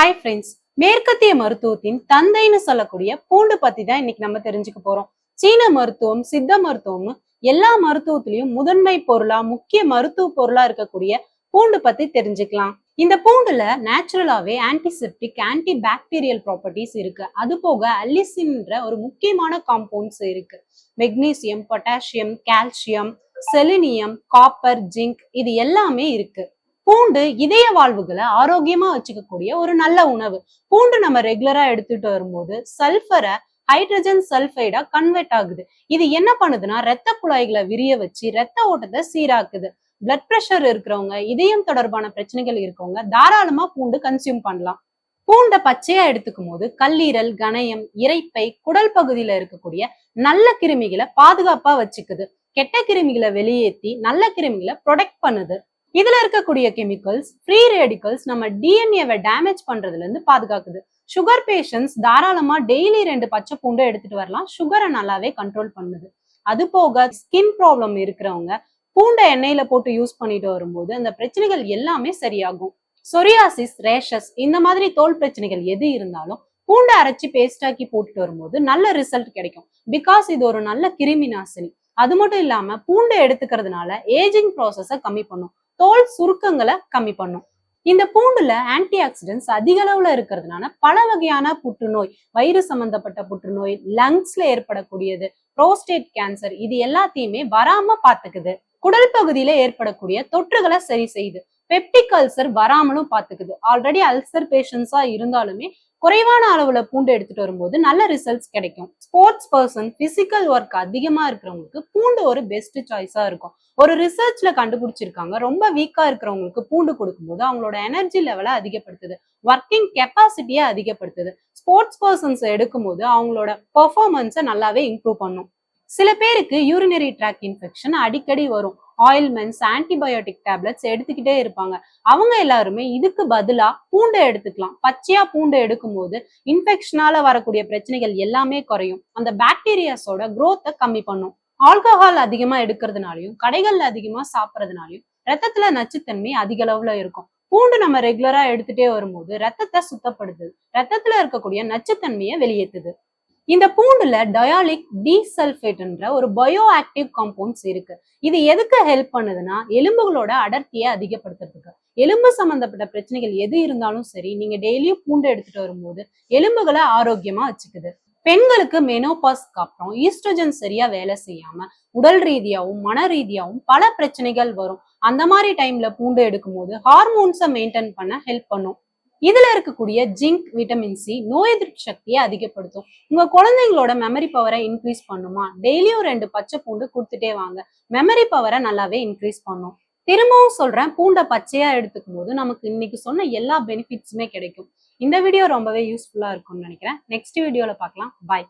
Hi friends மேற்கத்திய மருத்துவத்தின் தந்தைன்னு சொல்லக்கூடிய பூண்டு பத்தி தான் இன்னைக்கு நம்ம தெரிஞ்சுக்க போறோம். சீன மருத்துவம் சித்த மருத்துவம்னு எல்லா மருத்துவத்திலையும் முதன்மை பொருளா முக்கிய மருத்துவ பொருளா இருக்கக்கூடிய பூண்டு பத்தி தெரிஞ்சுக்கலாம். இந்த பூண்டுல நேச்சுரலாவே ஆன்டிசெப்டிக் ஆன்டி பாக்டீரியல் ப்ராப்பர்ட்டிஸ் இருக்கு. அது போக அல்லிசின்ற ஒரு முக்கியமான காம்பவுண்ட்ஸ் இருக்கு. Magnesium potassium calcium selenium copper zinc இது எல்லாமே இருக்கு. பூண்டு இதய வாழ்வுகளை ஆரோக்கியமா வச்சுக்கக்கூடிய ஒரு நல்ல உணவு. பூண்டு நம்ம ரெகுலரா எடுத்துட்டு வரும்போது சல்ஃபரை ஹைட்ரஜன் சல்ஃபைடா கன்வெர்ட் ஆகுது. இது என்ன பண்ணுதுன்னா ரத்த குழாய்களை விரிய வச்சு ரத்த ஓட்டத்தை சீராக்குது. பிளட் ப்ரெஷர் இருக்கிறவங்க இதயம் தொடர்பான பிரச்சனைகள் இருக்கவங்க தாராளமா பூண்டு கன்சியூம் பண்ணலாம். பூண்டை பச்சையா எடுத்துக்கும் போது கல்லீரல் கணையம் இரைப்பை குடல் பகுதியில இருக்கக்கூடிய நல்ல கிருமிகளை பாதுகாப்பா வச்சுக்குது. கெட்ட கிருமிகளை வெளியேற்றி நல்ல கிருமிகளை ப்ரொடெக்ட் பண்ணுது. இதுல இருக்கக்கூடிய கெமிக்கல்ஸ் ஃப்ரீ ரேடிக்கல்ஸ் நம்ம டிஎன்ஏவை டேமேஜ் பண்றதுல இருந்து பாதுகாக்குது. சுகர் பேஷண்ட்ஸ் தாராளமா டெய்லி ரெண்டு பச்சை பூண்டை எடுத்துட்டு வரலாம். சுகரை நல்லாவே கண்ட்ரோல் பண்ணுது. அது போக ஸ்கின் ப்ராப்ளம் இருக்கிறவங்க பூண்டை எண்ணெயில போட்டு யூஸ் பண்ணிட்டு வரும்போது அந்த பிரச்சனைகள் எல்லாமே சரியாகும். சொரியாசிஸ் ரேஷஸ் இந்த மாதிரி தோல் பிரச்சனைகள் எது இருந்தாலும் பூண்டை அரைச்சி பேஸ்டாக்கி போட்டுட்டு வரும்போது நல்ல ரிசல்ட் கிடைக்கும். பிகாஸ் இது ஒரு நல்ல கிருமி நாசினி அது மட்டும் இல்லாம பூண்டை எடுத்துக்கிறதுனால ஏஜிங் ப்ராசஸ கம்மி பண்ணும். தோல் சுருக்கங்களை கம்மி பண்ணும். இந்த பூண்டுல ஆன்டி ஆக்சிடென்ட்ஸ் அதிக அளவுல இருக்கிறதுனால பல வகையான புற்றுநோய் வயிறு சம்பந்தப்பட்ட புற்றுநோய் லங்ஸ்ல ஏற்படக்கூடியது புரோஸ்டேட் கேன்சர் இது எல்லாத்தையுமே வராம பாத்துக்குது குடல் பகுதியில ஏற்படக்கூடிய தொற்றுகளை சரி செய்யுது. பெப்டிக் அல்சர் வராமலும் பாத்துக்குது ஆல்ரெடி அல்சர் பேஷன்ஸா இருந்தாலுமே குறைவான அளவுல பூண்டு எடுத்துட்டு வரும்போது நல்ல ரிசல்ட்ஸ் கிடைக்கும். ஸ்போர்ட்ஸ் பர்சன் பிசிக்கல் ஒர்க் அதிகமா இருக்கிறவங்களுக்கு பூண்டு ஒரு பெஸ்ட் சாய்ஸா இருக்கும். ஒரு ரிசர்ச்ல கண்டுபிடிச்சிருக்காங்க. ரொம்ப வீக்கா இருக்கிறவங்களுக்கு பூண்டு கொடுக்கும்போது அவங்களோட எனர்ஜி லெவலை அதிகப்படுத்துது. ஒர்க்கிங் கெப்பாசிட்டியை அதிகப்படுத்துது. ஸ்போர்ட்ஸ் பர்சன்ஸ் எடுக்கும்போது அவங்களோட பெர்ஃபார்மன்ஸை நல்லாவே இம்ப்ரூவ் பண்ணும். சில பேருக்கு யூரினரி ட்ராக் இன்ஃபெக்ஷன் அடிக்கடி வரும். ஆயில்மெண்ட்ஸ் ஆன்டிபயோட்டிக் டேப்லெட்ஸ் எடுத்துக்கிட்டே இருப்பாங்க. அவங்க எல்லாருமே இதுக்கு பதிலா பூண்டை எடுத்துக்கலாம். பச்சையா பூண்டை எடுக்கும்போது இன்ஃபெக்ஷனால வரக்கூடிய பிரச்சனைகள் எல்லாமே குறையும். அந்த பாக்டீரியாஸோட க்ரோத்தை கம்மி பண்ணும். ஆல்கஹால் அதிகமா எடுக்கிறதுனாலையும் கடைகள்ல அதிகமா சாப்பிட்றதுனாலையும் ரத்தத்துல நச்சுத்தன்மை அதிக அளவுல இருக்கும். பூண்டு நம்ம ரெகுலரா எடுத்துட்டே வரும்போது ரத்தத்தை சுத்தப்படுத்துது. ரத்தத்துல இருக்கக்கூடிய நச்சுத்தன்மையை வெளியேற்றுது இந்த பூண்டுல டயாலிக் டீசல்ஃபேட்ன்ற ஒரு பயோ ஆக்டிவ் காம்பவுண்ட்ஸ் இருக்கு. இது எதுக்கு ஹெல்ப் பண்ணுதுன்னா எலும்புகளோட அடர்த்தியை அதிகப்படுத்துறதுக்கு. எலும்பு சம்பந்தப்பட்ட பிரச்சனைகள் எது இருந்தாலும் சரி நீங்க டெய்லியும் பூண்டு எடுத்துட்டு வரும்போது எலும்புகளை ஆரோக்கியமா வச்சுக்குது. பெண்களுக்கு மெனோபாஸ்க்கு அப்புறம் ஈஸ்ட்ரஜன் சரியா வேலை செய்யாம உடல் ரீதியாவும் மன ரீதியாவும் பல பிரச்சனைகள் வரும். அந்த மாதிரி டைம்ல பூண்டு எடுக்கும்போது ஹார்மோன்ஸை மெயின்டைன் பண்ண ஹெல்ப் பண்ணும். இதுல இருக்கக்கூடிய ஜிங்க் விட்டமின் சி நோய் எதிர்ப்பு சக்தியை அதிகப்படுத்தும். உங்க குழந்தைங்களோட மெமரி பவரை இன்க்ரீஸ் பண்ணுமா? டெய்லியும் ரெண்டு பச்சை பூண்டு கொடுத்துட்டே வாங்க. மெமரி பவரை நல்லாவே இன்க்ரீஸ் பண்ணும். திரும்பவும் சொல்றேன் பூண்டை பச்சையா எடுத்துக்கும் போது நமக்கு இன்னைக்கு சொன்ன எல்லா பெனிஃபிட்ஸுமே கிடைக்கும். இந்த வீடியோ ரொம்பவே யூஸ்ஃபுல்லா இருக்கும்னு நினைக்கிறேன். நெக்ஸ்ட் வீடியோல பார்க்கலாம். பாய்